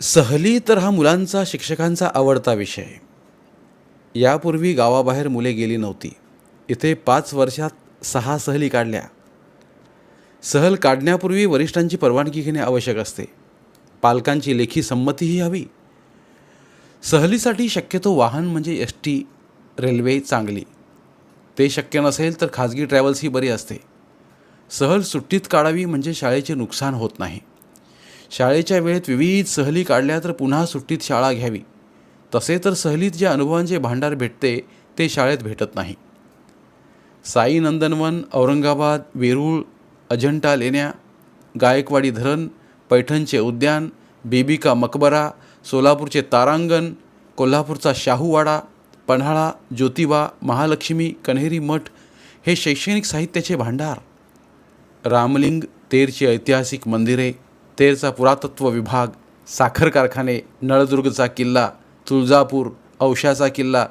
सहली तर हा मुलांचा शिक्षकांचा आवडता विषय. यापूर्वी गावाबाहेर मुले गेली नव्हती. इथे पाच वर्षात सहा सहली काढल्या. सहल काढण्यापूर्वी वरिष्ठांची परवानगी घेणे आवश्यक असते. पालकांची लेखी संमतीही हवी. सहलीसाठी शक्यतो वाहन म्हणजे एस टी रेल्वे चांगली. ते शक्य नसेल तर खाजगी ट्रॅव्हल्स ही बरी असते. सहल सुट्टीत काढावी म्हणजे शाळेचे नुकसान होत नाही. शाळेच्या वेळेत विविध सहली काढल्या तर पुन्हा सुट्टीत शाळा घ्यावी. तसे तर सहलीत ज्या अनुभवांचे भांडार भेटते ते शाळेत भेटत नाही. साई नंदनवन औरंगाबाद वेरूळ अजंठा लेण्या गायकवाडी धरण पैठणचे उद्यान बीबिका मकबरा सोलापूरचे तारांगण कोल्हापूरचा शाहूवाडा पन्हाळा ज्योतिबा महालक्ष्मी कन्हेरी मठ हे शैक्षणिक साहित्याचे भांडार. रामलिंग तेरची ऐतिहासिक मंदिरे तेरचा पुरातत्व विभाग साखर कारखाने नळदुर्गचा किल्ला तुळजापूर औशाचा किल्ला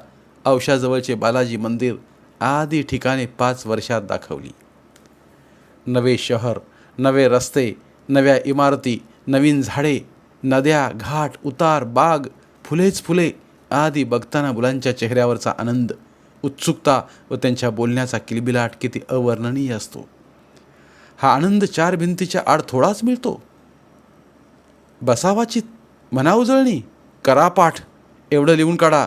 औशाजवळचे बालाजी मंदिर आदी ठिकाणे पाच वर्षात दाखवली. नवे शहर नवे रस्ते नव्या इमारती नवीन झाडे नद्या घाट उतार बाग फुलेच फुले आदी बघताना मुलांच्या चेहऱ्यावरचा आनंद उत्सुकता व त्यांच्या बोलण्याचा किलबिलाट किती अवर्णनीय असतो. हा आनंद चार भिंतीच्या आड थोडाच मिळतो. बसावाची म्हणा उजळणी. करा पाठ. एवढं लिहून काढा.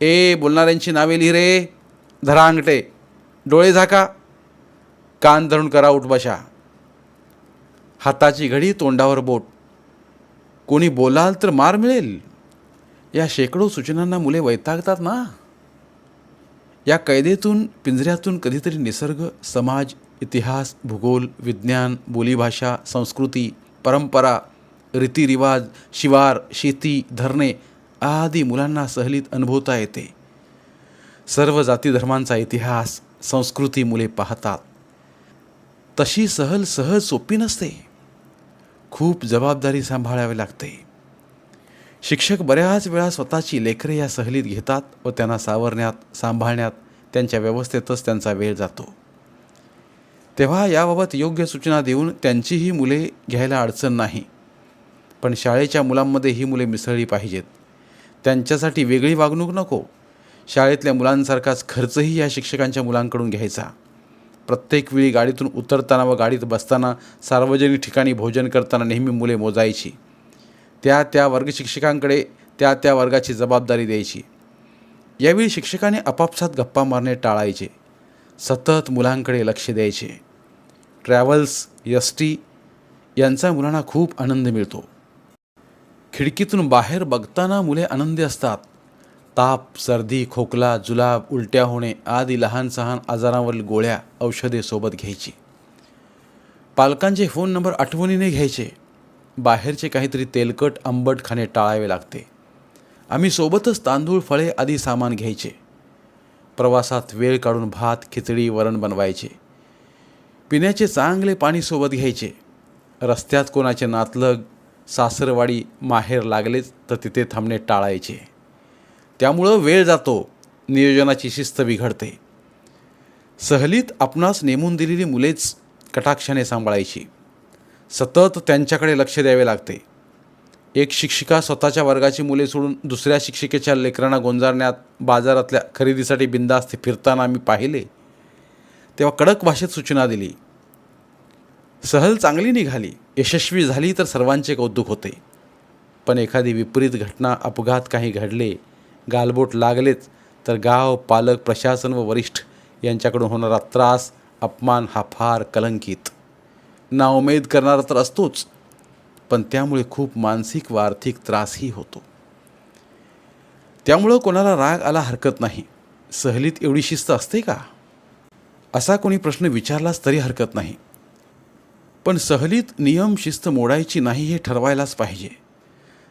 ए बोलणाऱ्यांची नावे लिहि रे. धरा अंगठे. डोळे झाका. कान धरून करा उठबशा हाताची घडी तोंडावर बोट. कोणी बोलाल तर मार मिळेल. या शेकडो सूचनांना मुले वैतागतात ना. या कैदेतून पिंजऱ्यातून कधीतरी निसर्ग समाज इतिहास भूगोल विज्ञान बोलीभाषा संस्कृती परंपरा रीतिरिवाज शिवार शेती धरणे आदी मुलांना सहलीत अनुभवता येते. सर्व जाती धर्मांचा इतिहास संस्कृती मुले पाहतात. तशी सहल सहज सोपी नसते. खूप जबाबदारी सांभाळावी लागते. शिक्षक बऱ्याच वेळा स्वतःची लेकरे या सहलीत घेतात व त्यांना सावरण्यात सांभाळण्यात त्यांच्या व्यवस्थेतच त्यांचा वेळ जातो. तेव्हा याबाबत योग्य सूचना देऊन त्यांचीही मुले घ्यायला अडचण नाही. पण शाळेच्या मुलांमध्ये ही मुले मिसळली पाहिजेत. त्यांच्यासाठी वेगळी वागणूक नको. शाळेतल्या मुलांसारखाच खर्चही या शिक्षकांच्या मुलांकडून घ्यायचा. प्रत्येक वेळी गाडीतून उतरताना व गाडीत बसताना सार्वजनिक ठिकाणी भोजन करताना नेहमी मुले मोजायची. त्या त्या वर्ग शिक्षकांकडे त्या त्या वर्गाची जबाबदारी द्यायची. यावेळी शिक्षकाने आपापसात गप्पा मारणे टाळायचे. सतत मुलांकडे लक्ष द्यायचे. ट्रॅव्हल्स एस टी यांचा मुलांना खूप आनंद मिळतो. खिडकीतून बाहेर बघताना मुले आनंदी असतात. ताप सर्दी खोकला जुलाब उलट्या होणे आदी लहान सहान आजारांवरील गोळ्या औषधे सोबत घ्यायची. पालकांचे फोन नंबर आठवणीने घ्यायचे. बाहेरचे काहीतरी तेलकट आंबट खाणे टाळावे लागते. आम्ही सोबतच तांदूळ फळे आदी सामान घ्यायचे. प्रवासात वेळ काढून भात खिचडी वरण बनवायचे. पिण्याचे चांगले पाणी सोबत घ्यायचे. रस्त्यात कोणाचे नातलग सासरवाडी माहेर लागलेच तर तिथे थांबणे टाळायचे. त्यामुळं वेळ जातो नियोजनाची शिस्त बिघडते. सहलीत आपणास नेमून दिलेली मुलेच कटाक्षाने सांभाळायची. सतत त्यांच्याकडे लक्ष द्यावे लागते. एक शिक्षिका स्वतःच्या वर्गाची मुले सोडून दुसऱ्या शिक्षिकेच्या लेकरांना गोंजारण्यात बाजारातल्या खरेदीसाठी बिंदास्त फिरताना मी पाहिले तेव्हा कडक भाषेत सूचना दिली. सहल चांगली निघाली यशस्वी झाली तर सर्वांचे कौतुक होते. पण एखादी विपरीत घटना अपघात काही घडले गालबोट लागलेच तर गाव पालक प्रशासन व वरिष्ठ यांच्याकडून होणारा त्रास अपमान हा फार कलंकित. नाउमेद करणारा तर असतोच पण त्यामुळे खूप मानसिक व आर्थिक त्रासही होतो. त्यामुळं कोणाला राग आला हरकत नाही. सहलीत एवढी शिस्त असते का? असा कोणी प्रश्न विचारलाच तरी हरकत नाही. पण सहलीत नियम शिस्त मोडायची नाही हे ठरवायलाच पाहिजे.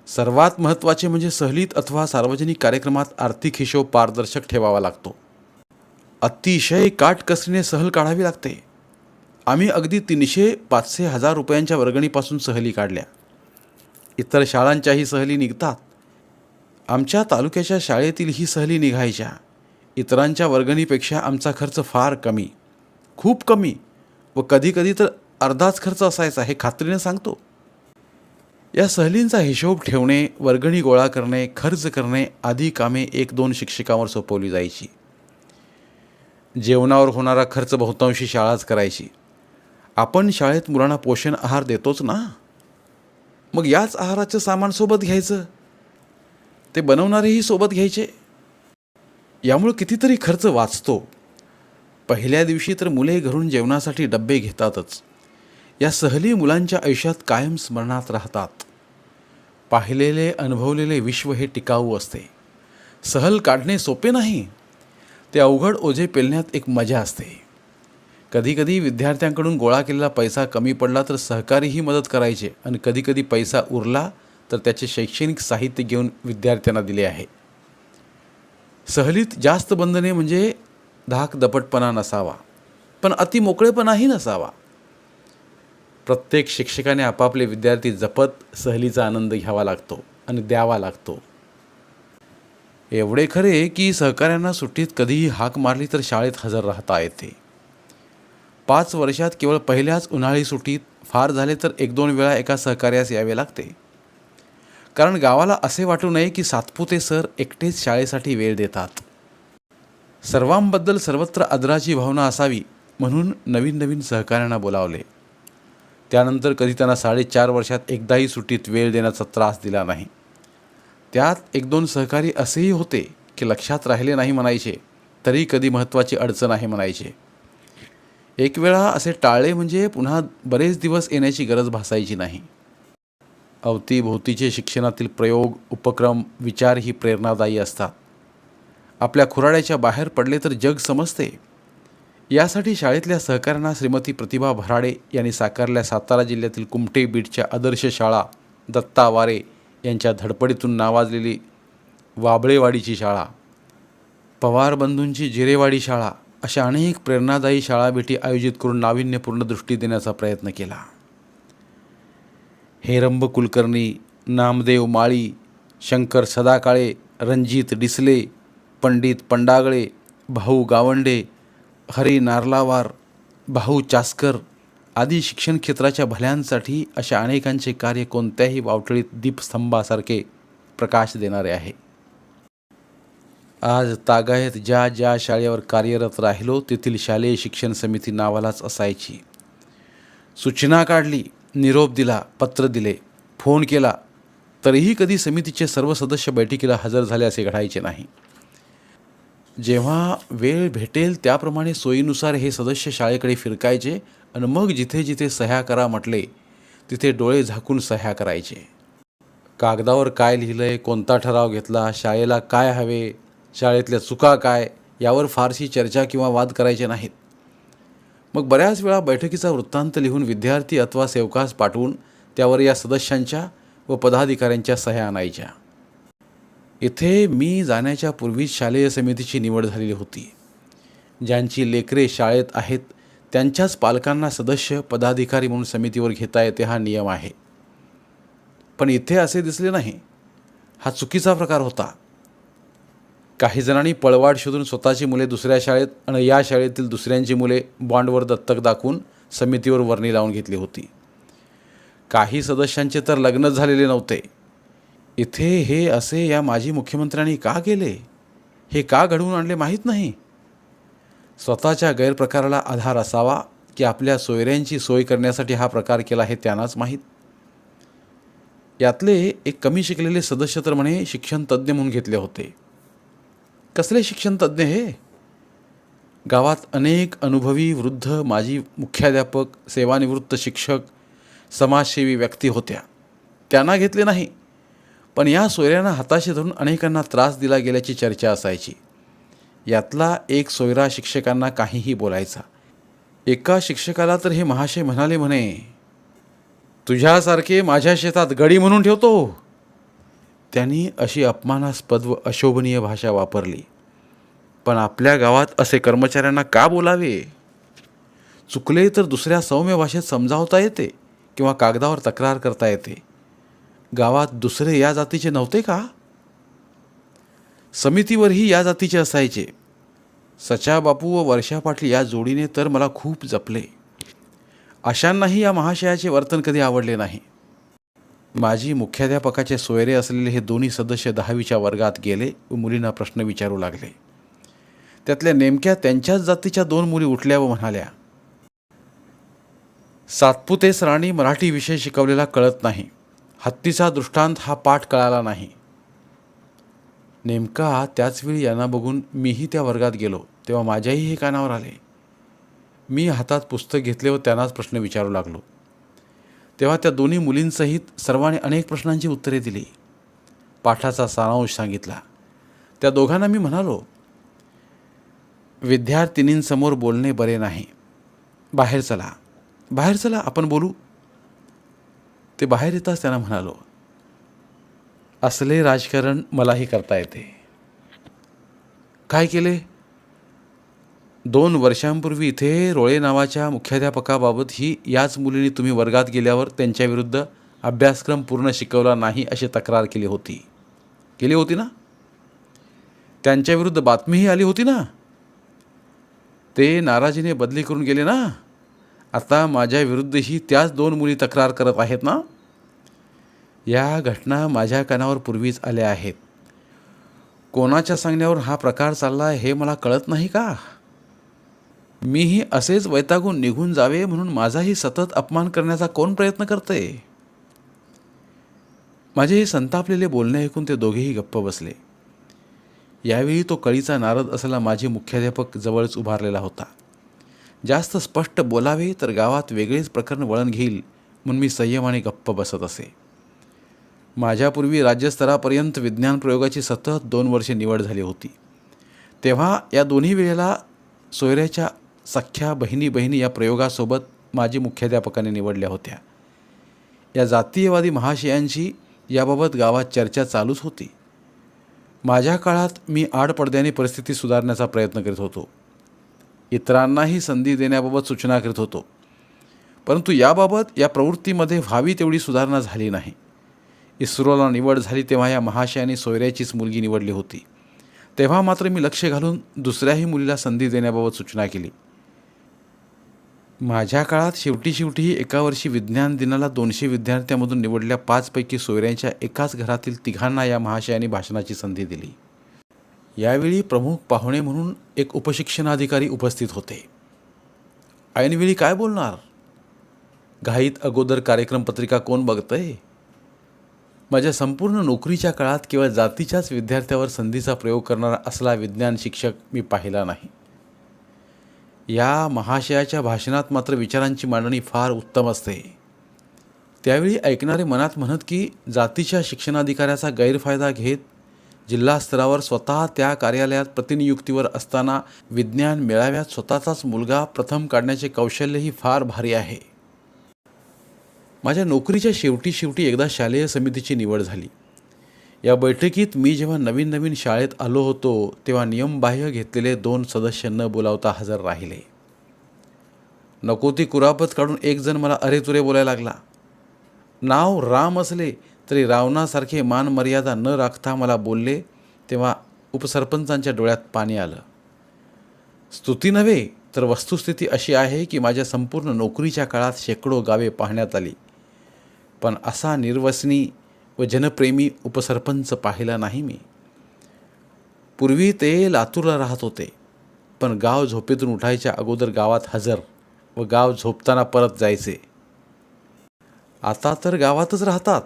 सर्वात महत्त्वाचे म्हणजे सहलीत अथवा सार्वजनिक कार्यक्रमात आर्थिक हिशोब पारदर्शक ठेवावा लागतो. अतिशय काटकसरीने सहल काढावी लागते. आम्ही अगदी तीनशे पाचशे हजार रुपयांच्या वर्गणीपासून सहली काढल्या. इतर शाळांच्याही सहली निघतात. आमच्या तालुक्याच्या शाळेतील ही सहली निघायच्या. इतरांच्या वर्गणीपेक्षा आमचा खर्च फार कमी. खूप कमी व कधीकधी तर अर्धाच खर्च असायचा हे खात्रीने सांगतो. या सहलींचा हिशोब ठेवणे वर्गणी गोळा करणे खर्च करणे आदी कामे एक दोन शिक्षकांवर सोपवली जायची. जेवणावर होणारा खर्च बहुतांशी शाळाच करायची. आपण शाळेत मुलांना पोषण आहार देतोच ना? मग याच आहाराचं सामान सोबत घ्यायचं? ते बनवणारेही सोबत घ्यायचे? यामुळे कितीतरी खर्च वाचतो. पहिल्या दिवशी तर मुले घरून जेवणासाठी डब्बे घेतातच. या सहली मुलांच्या आयुष्यात कायम स्मरणात राहतात. पाहिलेले अनुभवलेले विश्व हे टिकाऊ असते. सहल काढणे सोपे नाही. ते अवघड ओझे पेलण्यात एक मजा असते. कधीकधी विद्यार्थ्यांकडून गोळा केलेला पैसा कमी पडला तर सहकारीही मदत करायचे आणि कधीकधी पैसा उरला तर त्याचे शैक्षणिक साहित्य घेऊन विद्यार्थ्यांना दिले आहे. सहलीत जास्त बंधने म्हणजे धाक दपटपणा नसावा. पण अति मोकळेपणाही नसावा. प्रत्येक शिक्षकाने आपापले विद्यार्थी जपत सहलीचा आनंद घ्यावा लागतो आणि द्यावा लागतो. एवढे खरे की सहकाऱ्यांना सुट्टीत कधीही हाक मारली तर शाळेत हजर राहता येते. पाच वर्षात केवळ पहिल्याच उन्हाळी सुट्टीत फार झाले तर एक दोन वेळा एका सहकार्यास यावे लागते. कारण गावाला असे वाटू नये की सातपुते सर एकटेच शाळेसाठी वेळ देतात. सर्वांबद्दल सर्वत्र आदराची भावना असावी म्हणून नवीन नवीन सहकाऱ्यांना बोलावले. त्यानंतर कधी त्यांना साडेचार वर्षात एकदाही सुट्टीत वेळ देण्याचा त्रास दिला नाही. त्यात एक दोन सहकारी असेही होते की लक्षात राहिले नाही म्हणायचे तरी कधी महत्त्वाची अडचण आहे म्हणायचे. एक वेळा असे टाळले म्हणजे पुन्हा बरेच दिवस येण्याची गरज भासायची नाही. अवतीभोवतीचे शिक्षणातील प्रयोग उपक्रम विचार ही प्रेरणादायी असतात. आपल्या खुराड्याच्या बाहेर पडले तर जग समजते. यासाठी शाळेतल्या सहकाऱ्यांना श्रीमती प्रतिभा भराडे यांनी साकारल्या सातारा जिल्ह्यातील कुमटे बीडच्या आदर्श शाळा दत्ता वारे यांच्या धडपडीतून नावाजलेली वाबळेवाडीची शाळा पवार बंधूंची जिरेवाडी शाळा अशा अनेक प्रेरणादायी शाळाभेटी आयोजित करून नाविन्यपूर्ण दृष्टी देण्याचा प्रयत्न केला. हेरंब कुलकर्णी नामदेव माळी शंकर सदाकाळे रणजित डिसले पंडित पंडागळे भाऊ गावंडे हरी नारलावार भाऊ चास्कर आदी शिक्षण क्षेत्राच्या भल्यांसाठी अशा अनेकांचे कार्य कोणत्याही वावटळीत दीपस्तंभासारखे प्रकाश देणारे आहे. आज तागायत ज्या ज्या शाळेवर कार्यरत राहिलो तेथील शालेय शिक्षण समिती नावालाच असायची. सूचना काढली निरोप दिला पत्र दिले फोन केला तरीही कधी समितीचे सर्व सदस्य बैठकीला हजर झाले असे घडायचे नाही. जेव्हा वेळ भेटेल त्याप्रमाणे सोयीनुसार हे सदस्य शाळेकडे फिरकायचे आणि मग जिथे जिथे सह्या करा म्हटले तिथे डोळे झाकून सह्या करायचे. कागदावर काय लिहिलंय कोणता ठराव घेतला शाळेला काय हवे शाळेतल्या चुका काय यावर फारशी चर्चा किंवा वाद करायचे नाहीत. मग बऱ्याच वेळा बैठकीचा वृत्तांत लिहून विद्यार्थी अथवा सेवकास पाठवून त्यावर या सदस्यांच्या व पदाधिकाऱ्यांच्या सह्या आणायच्या. इथे मी जाण्याच्या पूर्वीच शालेय समितीची निवड झालेली होती. ज्यांची लेकरे शाळेत आहेत त्यांच्याच पालकांना सदस्य पदाधिकारी म्हणून समितीवर घेता येते हा नियम आहे. पण इथे असे दिसले नाही. हा चुकीचा प्रकार होता. काही जणांनी पळवाट शोधून स्वतःची मुले दुसऱ्या शाळेत आणि या शाळेतील दुसऱ्यांची मुले बॉन्डवर दत्तक दाखवून समितीवर वर्णी लावून घेतली होती. काही सदस्यांचे तर लग्नच झालेले नव्हते. इथे हे असे या माजी मुख्यमंत्र्यांनी का केले? हे का घडवून आणले माहीत नाही. स्वतःच्या गैरप्रकाराला आधार असावा की आपल्या सोयऱ्यांची सोय करण्यासाठी हा प्रकार केला हे त्यांनाच माहीत. यातले एक कमी शिकलेले सदस्य तर म्हणे शिक्षण तज्ज्ञ म्हणून घेतले होते. कसले शिक्षण तज्ज्ञ हे? गावात अनेक अनुभवी वृद्ध माजी मुख्याध्यापक सेवानिवृत्त शिक्षक समाजसेवी व्यक्ती होत्या. त्यांना घेतले नाही. पण या सोयऱ्यांना हाताशी धरून अनेकांना त्रास दिला गेल्याची चर्चा असायची. यातला एक सोयरा शिक्षकांना काहीही बोलायचा. एका शिक्षकाला तर हे महाशय म्हणाले म्हणे तुझ्यासारखे माझ्या शेतात गडी म्हणून ठेवतो. त्यांनी अशी अपमानास्पद व अशोभनीय भाषा वापरली. पण आपल्या गावात असे कर्मचाऱ्यांना का बोलावे? चुकले तर दुसऱ्या सौम्य भाषेत समजावता येते किंवा कागदावर तक्रार करता येते. गावात दुसरे या जातीचे नव्हते का? समितीवरही या जातीचे असायचे. सचा बापू व वर्षा पाटील या जोडीने तर मला खूप जपले. अशांनाही या महाशयाचे वर्तन कधी आवडले नाही. माजी मुख्याध्यापकाचे सोयरे असलेले हे दोन्ही सदस्य दहावीच्या वर्गात गेले व मुलींना प्रश्न विचारू लागले. त्यातल्या नेमक्या त्यांच्याच जातीच्या दोन मुली उठल्या व म्हणाल्या सातपुते सरांनी मराठी विषय शिकवलेला कळत नाही. हत्तीचा दृष्टांत हा पाठ कळाला नाही. नेमका त्याचवेळी यांना बघून मीही त्या वर्गात गेलो तेव्हा माझ्याही हे कानावर आले. मी हातात पुस्तक घेतले व त्यांनाच प्रश्न विचारू लागलो. तेव्हा त्या दोन्ही मुलींसहित सर्वांनी अनेक प्रश्नांची उत्तरे दिली. पाठाचा सारांश सांगितला. त्या दोघांना मी म्हणालो विद्यार्थिनींसमोर बोलणे बरे नाही. बाहेर चला. बाहेर चला आपण बोलू. ते बाहेर येताच त्यांना म्हणालो असले राजकारण मलाही करता येते. काय केले? दोन वर्षांपूर्वी इथे रोळे नावाच्या मुख्याध्यापकाबाबत ही याच मुलीने तुम्ही वर्गात गेल्यावर त्यांच्याविरुद्ध अभ्यासक्रम पूर्ण शिकवला नाही अशी तक्रार केली होती. केली होती ना? त्यांच्याविरुद्ध बातमीही आली होती ना? ते नाराजीने बदली करून गेले ना? आता माझ्या विरुद्धही त्याच दोन मुली तक्रार करत आहेत ना? या घटना माझ्या कानावर पूर्वीच आल्या आहेत. कोणाच्या सांगण्यावर हा प्रकार चालला हे मला कळत नाही का? मीही असेच वैतागून निघून जावे म्हणून माझाही सतत अपमान करण्याचा कोण प्रयत्न करते? माझे हे संतापलेले बोलणे ऐकून ते दोघेही गप्प बसले. यावेळी तो कळीचा नारद असलेला माझे मुख्याध्यापक जवळच उभारलेला होता. जास्त स्पष्ट बोलावे तर गावात वेगळेच प्रकरण वळण घेईल म्हणून मी संयमाने गप्प बसत असे. माझ्यापूर्वी राज्यस्तरापर्यंत विज्ञान प्रयोगाची सतत दोन वर्षे निवड झाली होती. तेव्हा या दोन्ही वेळेला सोयऱ्याच्या सख्ख्या बहिणी बहिणी या प्रयोगासोबत माझी मुख्याध्यापकाने निवडल्या होत्या. या जातीयवादी महाशयांशी याबाबत गावात चर्चा चालूच होती. माझ्या काळात मी आडपडद्याने परिस्थिती सुधारण्याचा प्रयत्न करीत होतो. इतरांनाही संधी देण्याबाबत सूचना करत होतो. परंतु याबाबत या प्रवृत्तीमध्ये व्हावी तेवढी सुधारणा झाली नाही. इस्रोला निवड झाली तेव्हा या महाशयाने सोयऱ्याचीच मुलगी निवडली होती. तेव्हा मात्र मी लक्ष घालून दुसऱ्याही मुलीला संधी देण्याबाबत सूचना केली. माझ्या काळात शेवटी शेवटी एका वर्षी विज्ञान दिनाला दोनशे विद्यार्थ्यांमधून निवडल्या पाचपैकी सोयऱ्यांच्या एकाच घरातील तिघांना या महाशयाने भाषणाची संधी दिली. यावेळी प्रमुख पाहुणे म्हणून एक उपशिक्षणाधिकारी उपस्थित होते. ऐनवेळी काय बोलणार? घाईत अगोदर कार्यक्रम पत्रिका कोण बघतंय? माझ्या संपूर्ण नोकरीच्या काळात केवळ जातीच्याच विद्यार्थ्यावर संधीचा प्रयोग करणारा असला विज्ञान शिक्षक मी पाहिला नाही. या महाशयाच्या भाषणात मात्र विचारांची मांडणी फार उत्तम असते. त्यावेळी ऐकणारे मनात म्हणत की जातीच्या शिक्षणाधिकाऱ्याचा गैरफायदा घेत जिल्हा स्तरावर स्वतः त्या कार्यालयात प्रतिनियुक्तीवर असताना विज्ञान मेळाव्यात स्वतःचाच मुलगा प्रथम काढण्याचे कौशल्यही फार भारी आहे. माझ्या नोकरीच्या शेवटी शेवटी एकदा शालेय समितीची निवड झाली. या बैठकीत मी जेव्हा नवीन नवीन शाळेत आलो होतो तेव्हा नियमबाह्य घेतलेले दोन सदस्य न बोलावता हजर राहिले. नको ती कुरापत काढून एक जण मला अरे तुरे बोलायला लागला. नाव राम असले तरी रावणासारखे मान मर्यादा न राखता मला बोलले तेव्हा उपसरपंचांच्या डोळ्यात पाणी आलं. स्तुती नव्हे तर वस्तुस्थिती अशी आहे की माझ्या संपूर्ण नोकरीच्या काळात शेकडो गावे पाहण्यात आली. पण असा निर्वसनी व जनप्रेमी उपसरपंच पाहिला नाही मी. पूर्वी ते लातूरला राहत होते पण गाव झोपेतून उठायच्या अगोदर गावात हजर व गाव झोपताना परत जायचे. आता तर गावातच राहतात.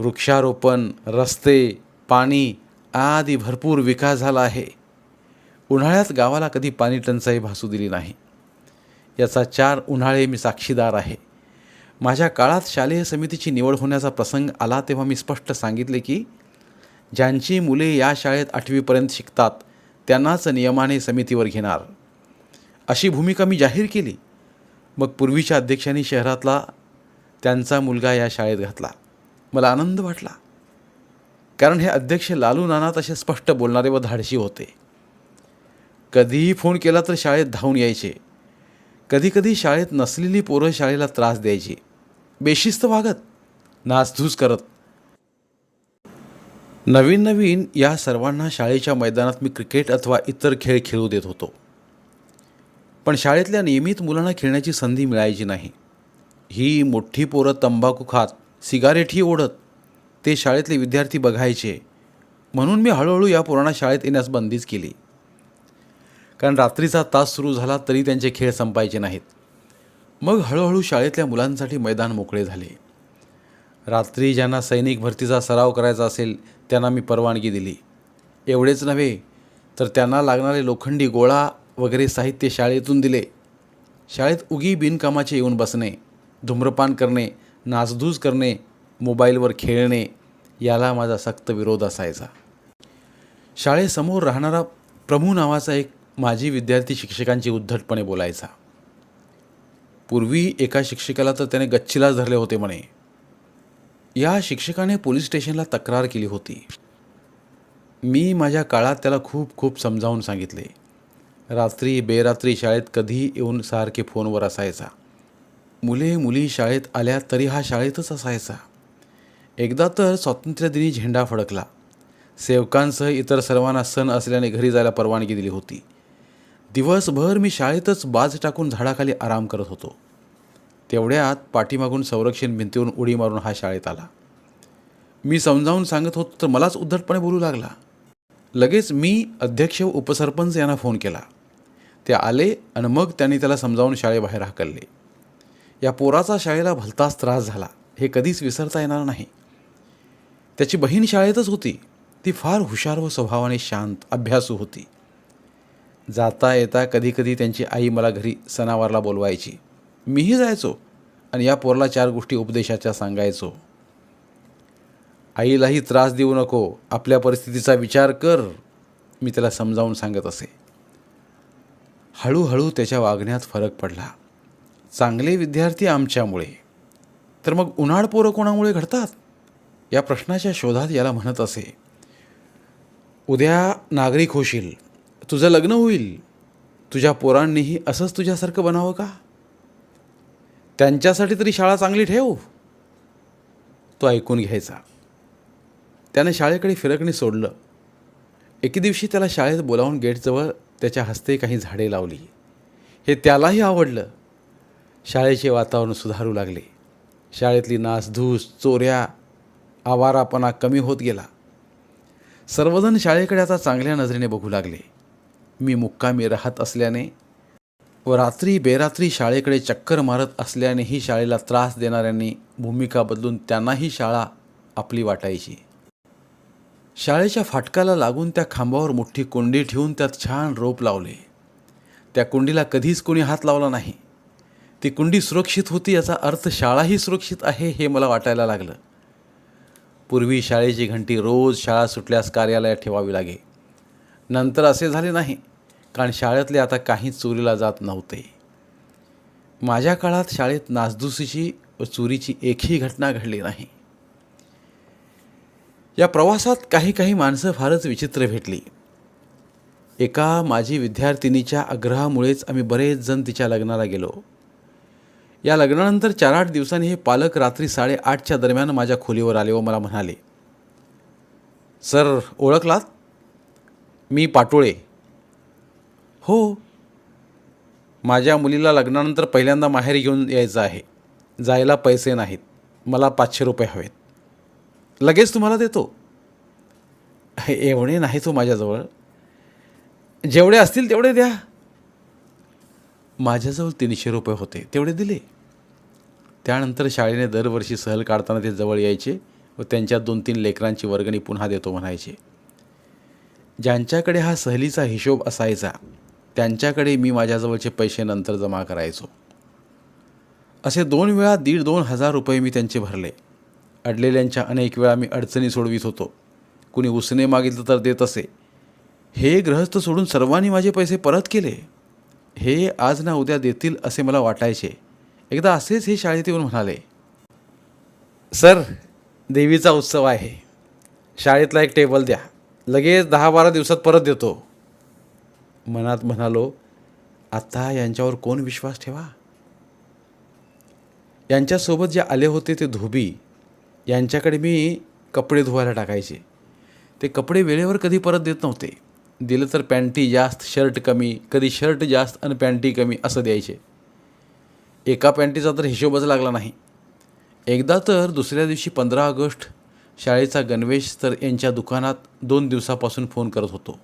वृक्षारोपण रस्ते पाणी आदी भरपूर विकास झाला आहे. उन्हाळ्यात गावाला कधी पाणी टंचाई भासू दिली नाही. याचा चार उन्हाळे मी साक्षीदार आहे. माझ्या काळात शालेय समितीची निवड होण्याचा प्रसंग आला तेव्हा मी स्पष्ट सांगितले की ज्यांची मुले या शाळेत आठवीपर्यंत शिकतात त्यांनाच नियमाने समितीवर घेणार. अशी भूमिका मी जाहीर केली. मग पूर्वीच्या अध्यक्षांनी शहरातला त्यांचा मुलगा या शाळेत घातला. मला आनंद वाटला. कारण हे अध्यक्ष लालू नाना तसे स्पष्ट बोलणारे व धाडशी होते. कधीही फोन केला तर शाळेत धावून यायचे. कधीकधी शाळेत नसलेली पोरं शाळेला त्रास द्यायची. बेशिस्त वागत नासधूस करत. नवीन नवीन या सर्वांना शाळेच्या मैदानात मी क्रिकेट अथवा इतर खेळ खेळू देत होतो. पण शाळेतल्या नियमित मुलांना खेळण्याची संधी मिळायची नाही. ही मोठी पोरं तंबाखू खात सिगारेटही ओढत ते शाळेतले विद्यार्थी बघायचे. म्हणून मी हळूहळू या पुराणा शाळेत येण्यास बंदीच केली. कारण रात्रीचा तास सुरू झाला तरी त्यांचे खेळ संपायचे नाहीत. मग हळूहळू शाळेतल्या मुलांसाठी मैदान मोकळे झाले. रात्री ज्यांना सैनिक भरतीचा सराव करायचा असेल त्यांना मी परवानगी दिली. एवढेच नव्हे तर त्यांना लागणारे लोखंडी गोळा वगैरे साहित्य शाळेतून दिले. शाळेत उगी बिनकामाचे येऊन बसणे धूम्रपान करणे नासधूस करणे मोबाईलवर खेळणे याला माझा सक्त विरोध असायचा. शाळेसमोर राहणारा प्रभू नावाचा एक माजी विद्यार्थी शिक्षकांची उद्धटपणे बोलायचा. पूर्वी एका शिक्षकाला तर त्याने गच्चीलाच धरले होते म्हणे. या शिक्षकाने पोलीस स्टेशनला तक्रार केली होती. मी माझ्या काळात त्याला खूप खूप समजावून सांगितले. रात्री बेरात्री शाळेत कधीही येऊन सारखे फोनवर असायचा. मुले मुली शाळेत आल्या तरी हा शाळेतच असायचा. एकदा तर स्वातंत्र्यदिनी झेंडा फडकला. सेवकांसह इतर सर्वांना सण असल्याने घरी जायला परवानगी दिली होती. दिवसभर मी शाळेतच बाज टाकून झाडाखाली आराम करत होतो. तेवढ्यात पाठीमागून संरक्षण भिंतीवरून उडी मारून हा शाळेत आला. मी समजावून सांगत होतो तर मलाच उद्धटपणे बोलू लागला. लगेच मी अध्यक्ष व उपसरपंच यांना फोन केला. ते आले आणि मग त्यांनी त्याला समजावून शाळेबाहेर हाकलले. या पोराचा शाळेला भलताच त्रास झाला. हे कधीच विसरता येणार नाही. त्याची बहीण शाळेतच होती. ती फार हुशार व स्वभावाने शांत अभ्यासू होती. जाता येता कधीकधी त्यांची आई मला घरी सणावारला बोलवायची. मीही जायचो आणि या पोरला चार गोष्टी उपदेशाच्या सांगायचो. आईलाही त्रास देऊ नको आपल्या परिस्थितीचा विचार कर मी त्याला समजावून सांगत असे. हळूहळू त्याच्या वागण्यात फरक पडला. चांगले विद्यार्थी आमच्यामुळे. तर मग उन्हाळ पोरं कोणामुळे घडतात? या प्रश्नाच्या शोधात याला म्हणत असे. उद्या नागरिक होशील. तुझं लग्न होईल. तुझ्या पोरांनीही असंच तुझ्यासारखं बनावं का? त्यांच्यासाठी तरी शाळा चांगली ठेव. तो ऐकून घ्यायचा. त्याने शाळेकडे फिरकणे सोडलं. एके दिवशी त्याला शाळेत बोलावून गेटजवळ त्याच्या हस्ते काही झाडे लावली. हे त्यालाही आवडलं. शाळेचे वातावरण सुधारू लागले. शाळेतली नासधूस चोऱ्या आवारापणा कमी होत गेला. सर्वजण शाळेकडे आता चांगल्या नजरेने बघू लागले. मी मुक्कामी राहत असल्याने व रात्री बेरात्री शाळेकडे चक्कर मारत असल्यानेही शाळेला त्रास देणाऱ्यांनी भूमिका बदलून त्यांनाही शाळा आपली वाटायची. शाळेच्या फाटकाला लागून त्या खांबावर मोठी कुंडी ठेवून त्यात छान रोप लावले. त्या कुंडीला कधीच कोणी हात लावला नाही. ती कुंडी सुरक्षित होती याचा अर्थ शाळाही सुरक्षित आहे हे मला वाटायला लागलं. पूर्वी शाळेची घंटी रोज शाळा सुटल्यास कार्यालयात ठेवावी लागे. नंतर असे झाले नाही कारण शाळेतले आता काहीच चोरीला जात नव्हते. माझ्या काळात शाळेत नासधुसीची व चोरीची एकही घटना घडली नाही. या प्रवासात काही काही माणसं फारच विचित्र भेटली. एका माझी विद्यार्थिनीच्या आग्रहामुळेच आम्ही बरेच जण तिच्या लग्नाला गेलो. या लग्नानंतर चार आठ दिवसांनी हे पालक रात्री साडेआठच्या दरम्यान माझ्या खोलीवर आले व मला म्हणाले सर ओळखलात? मी पाटोळे. हो. माझ्या मुलीला लग्नानंतर पहिल्यांदा माहेर घेऊन यायचं आहे. जायला पैसे नाहीत. मला पाचशे रुपये हवेत. लगेच तुम्हाला देतो. एवढे नाही तो हो माझ्याजवळ. जेवढे असतील तेवढे द्या. माझ्याजवळ तीनशे रुपये होते तेवढे दिले. त्यानंतर शाळेने दरवर्षी सहल काढताना ते जवळ यायचे व त्यांच्या दोन तीन लेकरांची वर्गणी पुन्हा देतो म्हणायचे. ज्यांच्याकडे हा सहलीचा हिशोब असायचा त्यांच्याकडे मी माझ्याजवळचे पैसे नंतर जमा करायचो. असे दोन वेळा दीड दोन हजार रुपये मी त्यांचे भरले. अडलेल्यांच्या अनेक वेळा मी अडचणी सोडवित होतो. कुणी उसने मागितलं तर देत असे. हे ग्रहस्थ सोडून सर्वांनी माझे पैसे परत केले. हे आज ना उद्या देतील असे मला वाटायचे. एकदा असेच हे शाळेत येऊन म्हणाले सर देवीचा उत्सव आहे. शाळेतला एक टेबल द्या. लगेच दहा बारा दिवसात परत देतो. मनात म्हणालो आत्ता यांच्यावर कोण विश्वास ठेवा? यांच्यासोबत जे आले होते ते धोबी यांच्याकडे मी कपडे धुवायला टाकायचे. ते कपडे वेळेवर कधी परत देत नव्हते. दिलं तर पॅन्टी जास्त शर्ट कमी कधी शर्ट जास्त आणि पॅन्टी कमी असं द्यायचे. एका पॅन्टीचा तर हिशोबच लागला नाही. एकदा तर दुसऱ्या दिवशी पंधरा ऑगस्ट शाळेचा गणवेश तर यांच्या दुकानात दोन दिवसापासून फोन करत होतो.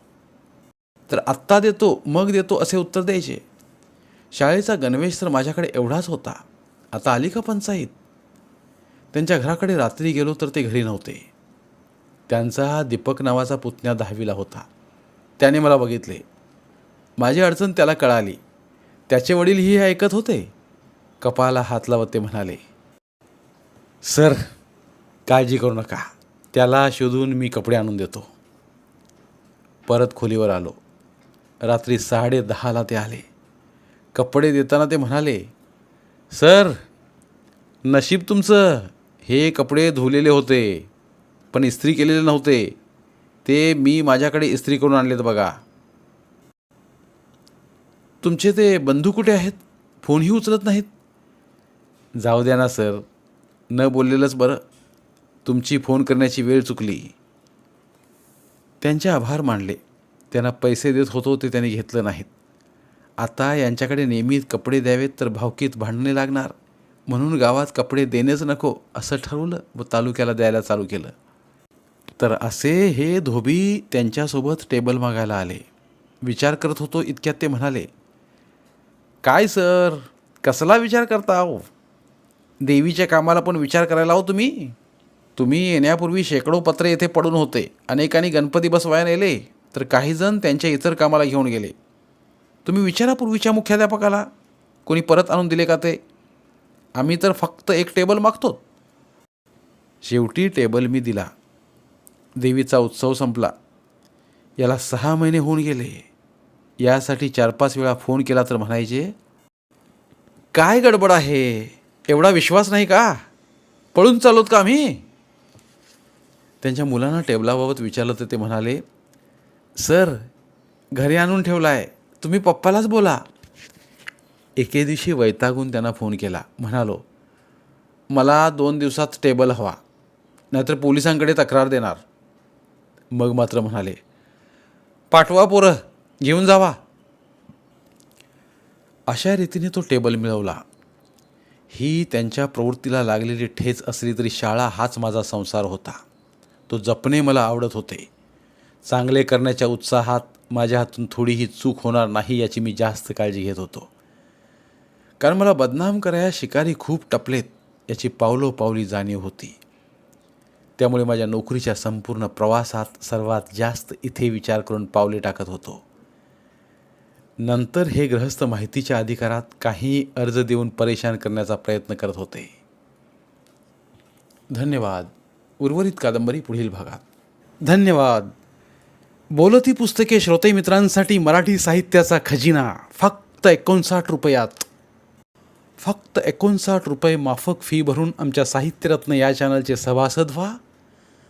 तर आत्ता देतो मग देतो असे उत्तर द्यायचे. शाळेचा गणवेश तर माझ्याकडे एवढाच होता. आता आली का पंचायत त्यांच्या घराकडे रात्री गेलो तर ते घरी नव्हते. त्यांचा दीपक नावाचा पुतण्या दहावीला होता. त्याने मला बघितले. माझी अडचण त्याला कळाली. त्याचे वडील ही ऐकत होते. कपाला हात लावत ते म्हणाले सर काळजी करू नका. त्याला शोधून मी कपडे आणून देतो. परत खोलीवर आलो. रात्री साडे दहाला ते आले. कपडे देताना ते म्हणाले सर नशीब तुमचं. हे कपडे धुलेले होते पण इस्त्री केलेले नव्हते. ते मी माझ्याकडे इस्त्री करून आणलेत बघा. तुमचे ते बंधू कुठे आहेत? फोनही उचलत नाहीत. जाऊ द्या ना सर. न बोललेलंच बरं. तुमची फोन करण्याची वेळ चुकली. त्यांचे आभार मानले. त्यांना पैसे देत होतो ते त्यांनी घेतलं नाहीत. आता यांच्याकडे नेहमी कपडे द्यावेत तर भावकीत भांडणे लागणार. म्हणून गावात कपडे देणेच नको असं ठरवलं व तालुक्याला द्यायला चालू केलं. तर असे हे धोबी त्यांच्यासोबत टेबल मागायला आले. विचार करत होतो इतक्यात ते म्हणाले काय सर? कसला विचार करता आहो देवीच्या कामाला पण विचार करायला हो तुम्ही. तुम्ही येण्यापूर्वी शेकडो पत्रे येथे पडून होते. अनेकांनी गणपती बसवायला नेले तर काही जण त्यांच्या इतर कामाला घेऊन गेले. तुम्ही विचारापूर्वीच्या मुख्याध्यापकाला कोणी परत आणून दिले का ते? आम्ही तर फक्त एक टेबल मागतो. शेवटी टेबल मी दिला. देवीचा उत्सव संपला. याला सहा महिने होऊन गेले. यासाठी चार पाच वेळा फोन केला तर म्हणायचे काय गडबड आहे? एवढा विश्वास नाही का? पळून चालोत का आम्ही? त्यांच्या मुलांना टेबलाबाबत विचारलं तर ते म्हणाले सर घरी आणून ठेवला आहे तुम्ही पप्पालाच बोला. एके दिवशी वैतागून त्यांना फोन केला. म्हणालो मला दोन दिवसात टेबल हवा. नाहीतर पोलिसांकडे तक्रार देणार. मग मात्र म्हणाले पाठवा पोरं घेऊन जावा. अशा रीतीने तो टेबल मिळवला. ही त्यांच्या प्रवृत्तीला लागलेली ठेच असली तरी शाळा हाच माझा संसार होता. तो जपणे मला आवडत होते. चांगले करण्याच्या उत्साहात माझ्या हातून थोडीही चूक होणार नाही याची मी जास्त काळजी घेत होतो. कारण मला बदनाम कराया शिकारी खूप टपलेत याची पावलोपावली जाणीव होती. त्यामुळे माझ्या नोकरीच्या संपूर्ण प्रवासात सर्वात जास्त इथे विचार करून पावले टाकत होतो. नंतर हे गृहस्थ माहितीच्या अधिकारात काही अर्ज देऊन परेशान करण्याचा प्रयत्न करत होते. धन्यवाद. उर्वरित कादंबरी पुढील भागात. धन्यवाद. बोलती पुस्तके श्रोते मित्रांसाठी मराठी साहित्याचा खजिना. फक्त एकोणसाठ रुपयात. फक्त एकोणसाठ रुपये माफक फी भरून आमच्या साहित्यरत्न या चॅनलचे सभासद व्हा.